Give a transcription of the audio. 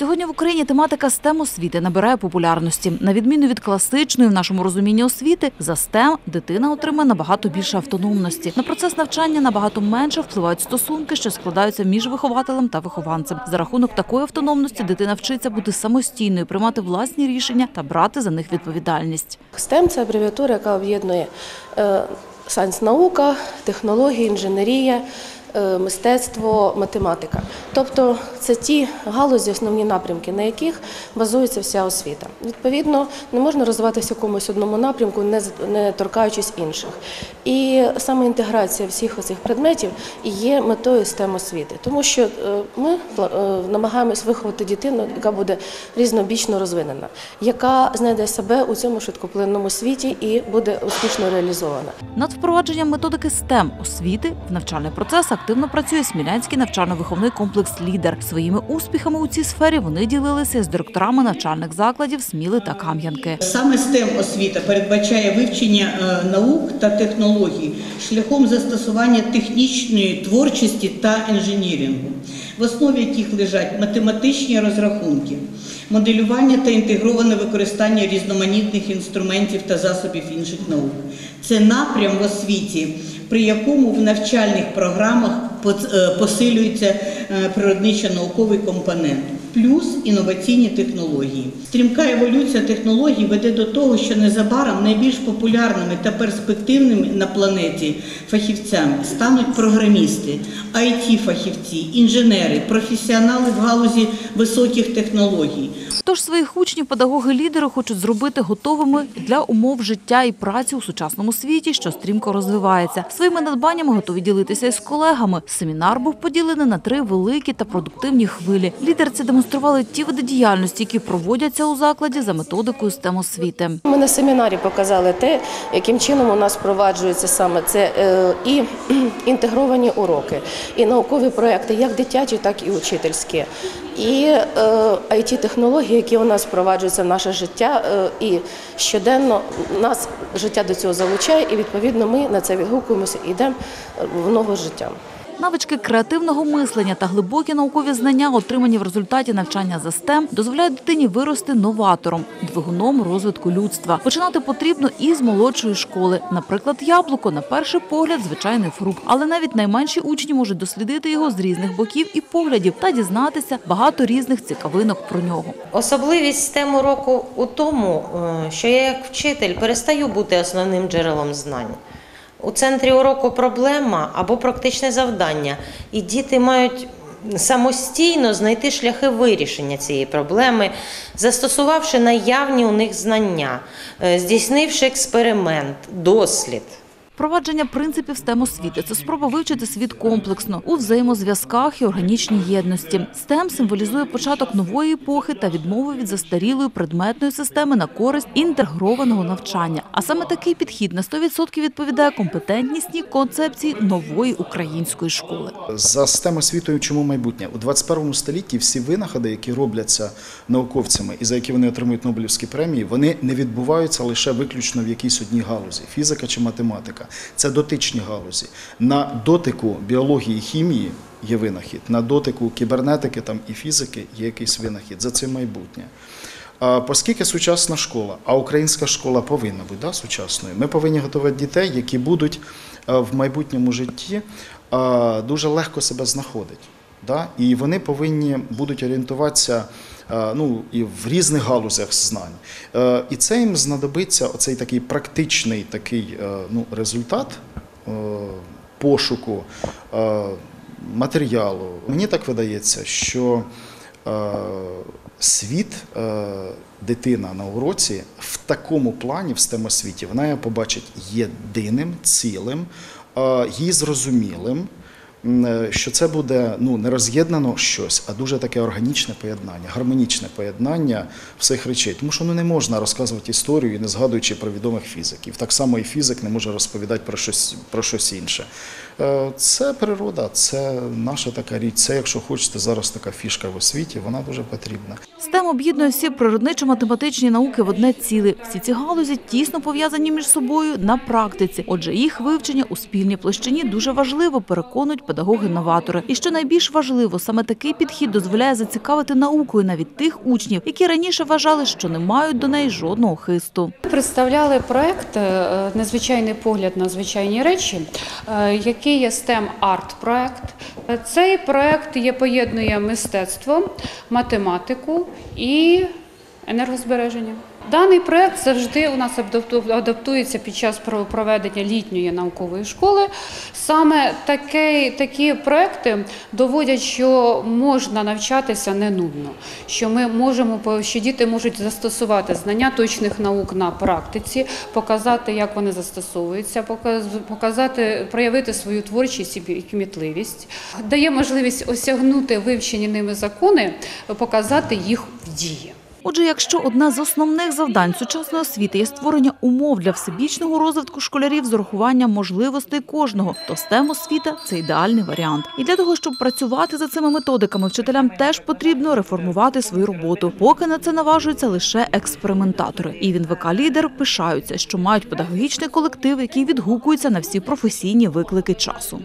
Сьогодні в Україні тематика STEM освіти набирає популярності. На відміну від класичної в нашому розумінні освіти, за STEM дитина отримає набагато більше автономності. На процес навчання набагато менше впливають стосунки, що складаються між вихователем та вихованцем. За рахунок такої автономності дитина вчиться бути самостійною, приймати власні рішення та брати за них відповідальність. STEM – це абревіатура, яка об'єднує е, сайенс-наука, технології, інженерія, мистецтво, математика. Тобто це ті галузі, основні напрямки, на яких базується вся освіта. Відповідно, не можна розвиватися в якомусь одному напрямку, не, торкаючись інших. І саме інтеграція всіх оцих предметів є метою STEM освіти, тому що е, ми е, намагаємось виховати дитину, яка буде різнобічно розвинена, яка знайде себе у цьому швидкоплинному світі і буде успішно реалізована. Над впровадженням методики STEM освіти в навчальний процес активно працює Смілянський навчально-виховний комплекс Лідер. Своїми успіхами у цій сфері вони ділилися з директорами навчальних закладів Сміли та Кам'янки. Саме STEM освіта передбачає вивчення е, наук та технологій шляхом застосування технічної творчості та інженірінгу, в основі яких лежать математичні розрахунки, моделювання та інтегроване використання різноманітних інструментів та засобів інших наук. Це напрям в освіті, при якому в навчальних програмах е, посилюється е, природничо-науковий компонент плюс інноваційні технології. Стрімка еволюція технологій веде до того, що незабаром найбільш популярними та перспективними на планеті фахівцями стануть програмісти, it фахівці інженери, професіонали в галузі високих технологій. Тож своїх учнів педагоги-лідери хочуть зробити готовими для умов життя і праці у сучасному світі, що стрімко розвивається. Своїми надбаннями готові ділитися із колегами. Семінар був поділений на три великі та продуктивні хвилі. Лідерці демонстрували ті види діяльності, які проводяться у закладі за методикою STEM освіти. Ми на семінарі показали те, яким чином у нас впроваджується саме це е, і інтегровані уроки, і наукові проекти, як дитячі, так і учительські, і it технології, які у нас впроваджуються в наше життя, е, і щоденно нас життя до цього залучає, і відповідно ми на це відгукуємося і йдемо в ногу з життям. Навички креативного мислення та глибокі наукові знання, отримані в результаті навчання за STEM, дозволяють дитині вирости новатором, двигуном розвитку людства. Починати потрібно із молодшої школи. Наприклад, яблуко на перший погляд звичайний фрукт, але навіть найменші учні можуть дослідити його з різних боків і поглядів та дізнатися багато різних цікавинок про нього. Особливість STEM уроку у тому, е, що я як вчитель перестаю бути основним джерелом знань. У центрі уроку проблема або практичне завдання, і діти мають самостійно знайти шляхи вирішення цієї проблеми, застосувавши наявні у них знання, е, здійснивши експеримент, дослід. Впровадження принципів STEM освіти – це спроба вивчити світ комплексно у взаємозв'язках і органічній єдності. STEM символізує початок нової епохи та відмову від застарілої предметної системи на користь інтегрованого навчання. А саме такий підхід на 100% відповідає компетентнісній концепції нової української школи. За STEM освітою чому майбутнє? У 21 столітті всі винаходи, які робляться науковцями і за які вони отримують Нобелівські премії, вони не відбуваються лише виключно в якійсь одній галузі фізика чи математика. Це дотичні галузі. На дотику біології і хімії є винахід, на дотику кібернетики там, і фізики є якийсь винахід. За цим майбутнє. Оскільки сучасна школа, а українська школа повинна бути да, сучасною, ми повинні готувати дітей, які будуть е, в майбутньому житті е, дуже легко себе знаходити. Да? І вони повинні будуть орієнтуватися ну, і в різних галузях знань. Е, І це їм знадобиться оцей такий практичний такий, е, ну, результат е, пошуку е, матеріалу. Мені так видається, що е, світ, е, дитина на уроці в такому плані, в STEM освіті, вона його побачить єдиним, цілим, е, їй зрозумілим. Е, Що це буде ну не роз'єднано щось, а дуже таке органічне поєднання, гармонічне поєднання всіх речей. Тому що ну не можна розказувати історію, не згадуючи про відомих фізиків. Так само і фізик не може розповідати про щось про щось інше. Е, Це природа, це наша така річ. Це, якщо хочете, зараз така фішка в освіті, вона дуже потрібна. STEM об'єднує всі природничо-математичні науки в одне ціле. Всі ці галузі тісно пов'язані між собою на практиці. Отже, їх вивчення у спільній площині дуже важливо, переконують педагоги-новатори. І що найбільш важливо, саме такий підхід дозволяє зацікавити наукою навіть тих учнів, які раніше вважали, що не мають до неї жодного хисту. Представляли проект е, Незвичайний погляд на звичайні речі, е, який є STEM арт проект. Е, Цей проект є поєднує мистецтво, математику і енергозбереження. Даний проект завжди у нас адапту- адаптується під час про- проведення літньої наукової школи. Саме таке, такі проекти доводять, що можна навчатися не нудно, що ми можемо що діти можуть застосувати знання точних наук на практиці, показати, як вони застосовуються, показати, проявити свою творчість і кмітливість, дає можливість осягнути вивчені ними закони, показати їх в дії. Отже, якщо одне з основних завдань сучасної освіти є створення умов для всебічного розвитку школярів з урахуванням можливостей кожного, то STEM освіта це ідеальний варіант. І для того, щоб працювати за цими методиками, вчителям теж потрібно реформувати свою роботу. Поки на це наважуються лише експериментатори. І він ВК лідер пишаються, що мають педагогічний колектив, який відгукується на всі професійні виклики часу.